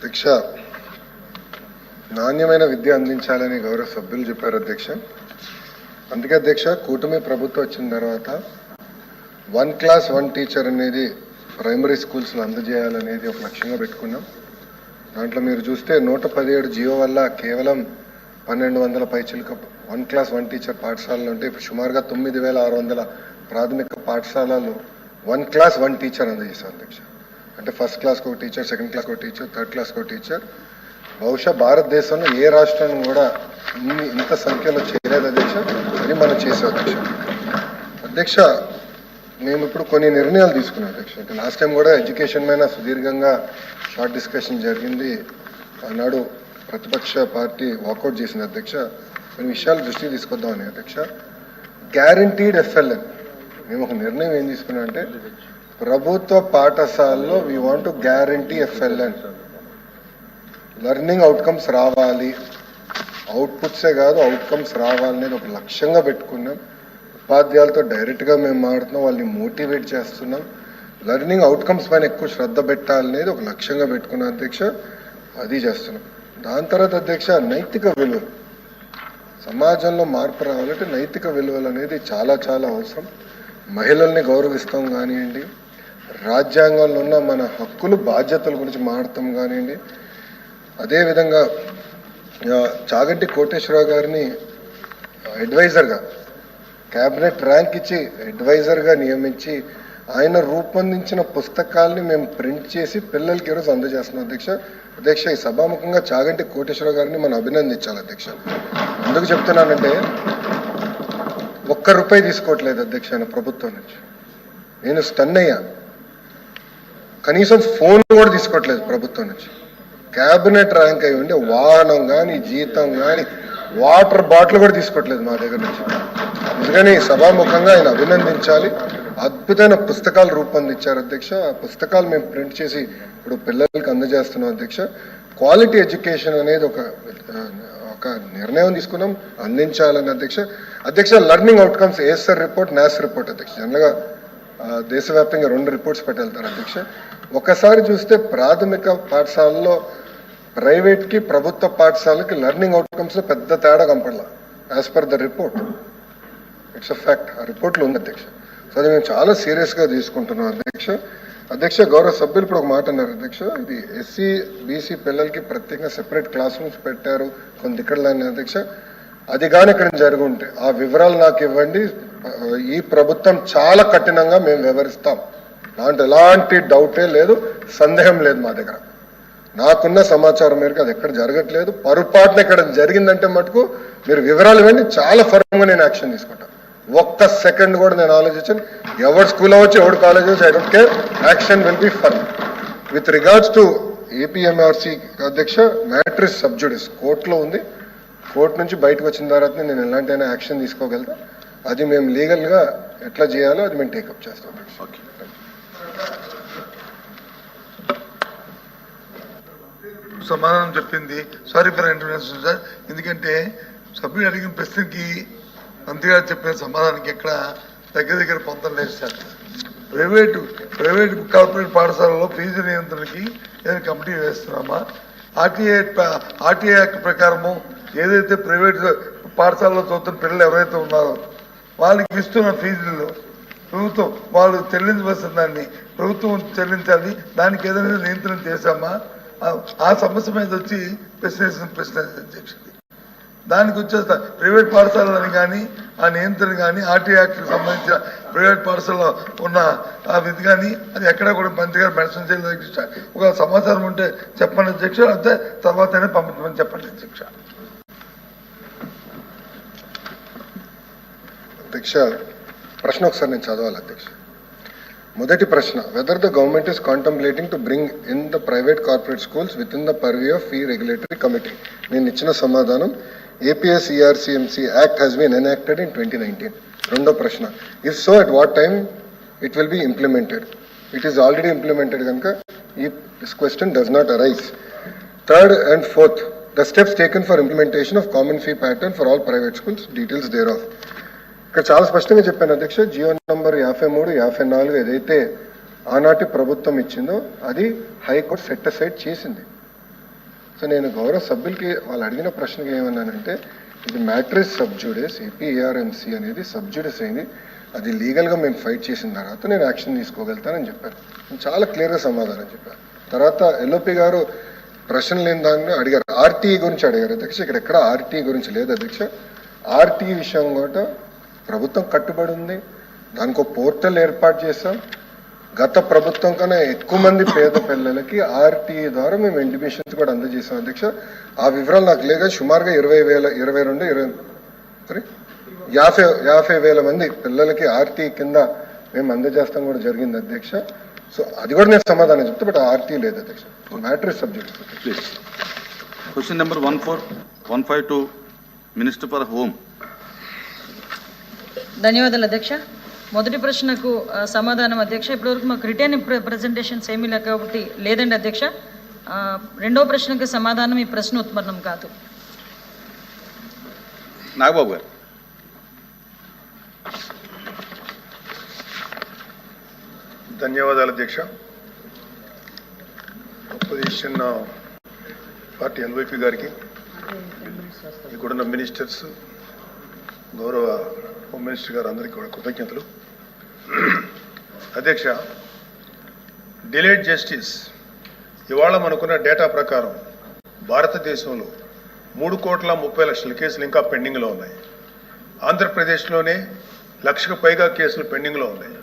అధ్యక్ష నాణ్యమైన విద్య అందించాలని గౌరవ సభ్యులు చెప్పారు అధ్యక్ష. అందుకే అధ్యక్ష కూటమి ప్రభుత్వం వచ్చిన తర్వాత వన్ క్లాస్ వన్ టీచర్ అనేది ప్రైమరీ స్కూల్స్లో అందజేయాలనేది ఒక లక్ష్యంగా పెట్టుకున్నాం. దాంట్లో మీరు చూస్తే నూట పదిహేడు జియో వల్ల కేవలం పన్నెండు వందల పైచిలుక వన్ క్లాస్ వన్ టీచర్ పాఠశాలలు ఉంటే ఇప్పుడు సుమారుగా తొమ్మిది వేల ఆరు వందల ప్రాథమిక పాఠశాలలు వన్ క్లాస్ వన్ టీచర్ అందజేశారు అధ్యక్ష. అంటే ఫస్ట్ క్లాస్కి ఒక టీచర్ సెకండ్ క్లాస్కి ఒక టీచర్ థర్డ్ క్లాస్కి ఒక టీచర్ బహుశా భారతదేశంలో ఏ రాష్ట్రం కూడా ఇన్ని ఇంత సంఖ్యలో చేయలేదు అధ్యక్ష అని మనం చేసే అధ్యక్ష. అధ్యక్ష మేము ఇప్పుడు కొన్ని నిర్ణయాలు తీసుకున్నాం అధ్యక్ష. అంటే లాస్ట్ టైం కూడా ఎడ్యుకేషన్ మీద సుదీర్ఘంగా షార్ట్ డిస్కషన్ జరిగింది. ఆనాడు ప్రతిపక్ష పార్టీ వాకౌట్ చేసింది అధ్యక్ష. కొన్ని విషయాలు దృష్టికి తీసుకొద్దామని అధ్యక్ష. గ్యారంటీడ్ ఎఫ్ఎల్ఎన్ మేము ఒక నిర్ణయం ఏం తీసుకున్నాం అంటే ప్రభుత్వ పాఠశాలలో we want to guarantee FLN learning outcomes రావాలి. అవుట్పుట్సే కాదు అవుట్కమ్స్ రావాలనేది ఒక లక్ష్యంగా పెట్టుకున్నాం. ఉపాధ్యాయులతో డైరెక్ట్గా మేము మాడుతున్నాం వాళ్ళని మోటివేట్ చేస్తున్నాం. లెర్నింగ్ అవుట్కమ్స్ పైన ఎక్కువ శ్రద్ధ పెట్టాలనేది ఒక లక్ష్యంగా పెట్టుకున్నాం అధ్యక్ష. అది చేస్తున్నాం. దాని తర్వాత అధ్యక్ష నైతిక విలువలు. సమాజంలో మార్పు రావాలంటే నైతిక విలువలు అనేది చాలా చాలా అవసరం. మహిళల్ని గౌరవిస్తాం కానివ్వండి రాజ్యాంగంలో ఉన్న మన హక్కులు బాధ్యతల గురించి మాట్లాడతాం కానివ్వండి. అదేవిధంగా చాగంటి కోటేశ్వరరావు గారిని అడ్వైజర్గా క్యాబినెట్ ర్యాంక్ ఇచ్చి అడ్వైజర్గా నియమించి ఆయన రూపొందించిన పుస్తకాల్ని మేము ప్రింట్ చేసి పిల్లలకి ఈరోజు అందజేస్తున్నాం అధ్యక్ష. అధ్యక్ష ఈ సభాముఖంగా చాగంటి కోటేశ్వరరావు గారిని మనం అభినందించాలి అధ్యక్ష. ఎందుకు చెప్తున్నానంటే ఒక్క రూపాయి తీసుకోవట్లేదు అధ్యక్ష ఆయన ప్రభుత్వం నుంచి. నేను స్టన్ అయ్యాను. కనీసం ఫోన్ కూడా తీసుకోవట్లేదు ప్రభుత్వం నుంచి. క్యాబినెట్ ర్యాంక్ అయి ఉండి వాహనం కానీ జీతం కానీ వాటర్ బాటిల్ కూడా తీసుకోవట్లేదు మా దగ్గర నుంచి. అందుకని సభాముఖంగా ఆయన అభినందించాలి. అద్భుతమైన పుస్తకాలు రూపొందించారు అధ్యక్ష. ఆ పుస్తకాలు మేము ప్రింట్ చేసి ఇప్పుడు పిల్లలకి అందజేస్తున్నాం అధ్యక్ష. క్వాలిటీ ఎడ్యుకేషన్ అనేది ఒక ఒక నిర్ణయం తీసుకున్నాం అందించాలని అధ్యక్ష. అధ్యక్ష learning outcomes ASER report NAS report అధ్యక్ష. జనరల్గా దేశవ్యాప్తంగా రెండు రిపోర్ట్స్ పెట్టెళ్తారు అధ్యక్ష. ఒకసారి చూస్తే ప్రాథమిక పాఠశాలలో ప్రైవేట్కి ప్రభుత్వ పాఠశాలకి లెర్నింగ్ అవుట్కమ్స్లో పెద్ద తేడా కనపడలా as per the report it's a fact ఆ రిపోర్ట్లో ఉంది అధ్యక్ష. సో అది మేము చాలా సీరియస్గా తీసుకుంటున్నాం అధ్యక్ష. అధ్యక్ష గౌరవ సభ్యులు ఇప్పుడు ఒక మాట అన్నారు అధ్యక్ష. ఇది ఎస్సీ బీసీ పిల్లలకి ప్రత్యేకంగా సెపరేట్ క్లాస్ రూమ్స్ పెట్టారు. కొన్ని దిక్కడలని అధ్యక్ష. అది కానీ ఇక్కడ జరుగుంటే ఆ వివరాలు నాకు ఇవ్వండి. ఈ ప్రభుత్వం చాలా కఠినంగా మేము వివరిస్తాం దాంట్లో ఎలాంటి డౌటే లేదు సందేహం లేదు మా దగ్గర. నాకున్న సమాచారం మేరకు అది ఎక్కడ జరగట్లేదు. పొరపాటున ఇక్కడ జరిగిందంటే మటుకు మీరు వివరాలు ఇవ్వండి చాలా ఫర్మ్గా నేను యాక్షన్ తీసుకుంటాను ఒక్క సెకండ్ కూడా నేను ఆలోచించాను. ఎవరు స్కూల్ అవ్వచ్చు ఎవరు కాలేజ్ అవ్వచ్చు I don't care. Action will be firm with regards to APMRC అధ్యక్ష మ్యాట్రిస్ సబ్జుడిస్ కోర్టులో ఉంది. కోర్టు నుంచి బయటకు వచ్చిన తర్వాత నేను ఎలాంటి యాక్షన్ తీసుకోగలుగుతాను అది మేము లీగల్గా ఎట్లా చేయాలో అది మేము టేకప్ చేస్తాం. ఓకే. సమాధానం చెప్పింది. సారీ ఫర్ ఇంటర్వెన్షన్ సార్ ఎందుకంటే సభ్యుడు అడిగిన ప్రశ్నకి మంత్రి గారు చెప్పిన సమాధానానికి ఎక్కడ దగ్గర దగ్గర పొందడం లేదు సార్ ప్రైవేటు ప్రైవేట్ కార్పొరేట్ పాఠశాలలో ఫీజు నియంత్రణకి ఏదైనా కమిటీ వేస్తున్నామా? ఆర్టీఏ ఆర్టీఏ యాక్ట్ ప్రకారము ఏదైతే ప్రైవేట్ పాఠశాలలో చదువుతున్న పిల్లలు ఎవరైతే ఉన్నారో వాళ్ళకి ఇస్తున్న ఫీజులు ప్రభుత్వం వాళ్ళు చెల్లించవలసిన దాన్ని ప్రభుత్వం చెల్లించాలి. దానికి ఏదైనా నియంత్రణ చేశామా? ఆ- సమస్య మీద వచ్చి ప్రశ్నించిన ప్రశ్న అధ్యక్షుడి దానికి వచ్చేస్తా ప్రైవేట్ పాఠశాలని కానీ ఆ నియంత్రణ కానీ ఆర్టీ యాక్ట్కి సంబంధించిన ప్రైవేట్ పాఠశాలలో ఉన్న ఆ విధి కానీ అది ఎక్కడ కూడా మంత్రి గారు మెన్షన్ చేయలేదు అధ్యక్ష. ఒక సమాచారం ఉంటే చెప్పండి అధ్యక్ష అంతే తర్వాతనే పంపించమని చెప్పండి అధ్యక్ష. అధ్యక్ష ప్రశ్న ఒకసారి నేను చదవాలి అధ్యక్ష. మొదటి ప్రశ్న whether the government is contemplating to bring in the private corporate schools with in the purview of fee regulatory committee నేను ఇచ్చిన సమాధానం APSERCMC act has been enacted in twenty nineteen రెండో ప్రశ్న if so at what time it will be implemented it is already implemented కనుక ఈ this question does not arise third and fourth the steps taken for implementation of common fee pattern for all private schools details there of ఇక్కడ చాలా స్పష్టంగా చెప్పాను అధ్యక్ష GO number యాభై మూడు యాభై నాలుగు ఏదైతే ఆనాటి ప్రభుత్వం ఇచ్చిందో అది హైకోర్టు సెట్ అసైడ్ చేసింది. సో నేను గౌరవ సభ్యులకి వాళ్ళు అడిగిన ప్రశ్నకి ఏమన్నానంటే ఇది మ్యాట్రిస్ సబ్జుడేస్ ఏపీఆర్ఎంసీ అనేది సబ్జుడేస్ అయింది. అది లీగల్గా మేము ఫైట్ చేసిన తర్వాత నేను యాక్షన్ తీసుకోగలుగుతానని చెప్పాను నేను చాలా క్లియర్గా సమాధానం చెప్పాను. తర్వాత ఎల్ఓపి గారు ప్రశ్న లేని దాన్ని అడిగారు. ఆర్టీఈ గురించి అడిగారు అధ్యక్ష. ఇక్కడ ఎక్కడ ఆర్టీఈ గురించి లేదు అధ్యక్ష. ఆర్టీఈ విషయం కూడా ప్రభుత్వం కట్టుబడి ఉంది. దానికి పోర్టల్ ఏర్పాటు చేసాం గత ప్రభుత్వం కన్నా ఎక్కువ మంది పేద పిల్లలకి ఆర్టీఈ ద్వారా మేము ఇంటిమేషన్స్ కూడా అందజేసాం అధ్యక్ష. ఆ వివరాలు నాకు లేక సుమారుగా ఇరవై వేల ఇరవై రెండు ఇరవై సారీ యాభై యాభై వేల మంది పిల్లలకి ఆర్టీ కింద మేము అందజేస్తాం కూడా జరిగింది అధ్యక్ష. సో అది కూడా నేను సమాధానం చెప్తే బట్ ఆర్టీ లేదు అధ్యక్ష. Matter subject please question number one four one five two minister for home ధన్యవాదాలు అధ్యక్ష. మొదటి ప్రశ్నకు సమాధానం అధ్యక్ష. ఇప్పటివరకు మాకు రిటర్న్ ప్రజెంటేషన్స్ ఏమీ లేక కాబట్టి లేదండి అధ్యక్ష. ఆ, రెండో ప్రశ్నకు సమాధానం ఈ ప్రశ్న ఉత్పన్నం కాదు. నాగబాబు గారు. ధన్యవాదాలు అధ్యక్ష. అపోజిషన్ పార్టీ ఎన్వైపీ గారికి ఇక్కడున్న మినిస్టర్స్ గౌరవ హోమ్ మినిస్టర్ గారు అందరికీ కూడా కృతజ్ఞతలు. అధ్యక్ష డిలేడ్ జస్టిస్ ఇవాళ మనకున్న డేటా ప్రకారం భారతదేశంలో మూడు కోట్ల ముప్పై లక్షల కేసులు ఇంకా పెండింగ్లో ఉన్నాయి. ఆంధ్రప్రదేశ్లోనే లక్షకు పైగా కేసులు పెండింగ్లో ఉన్నాయి.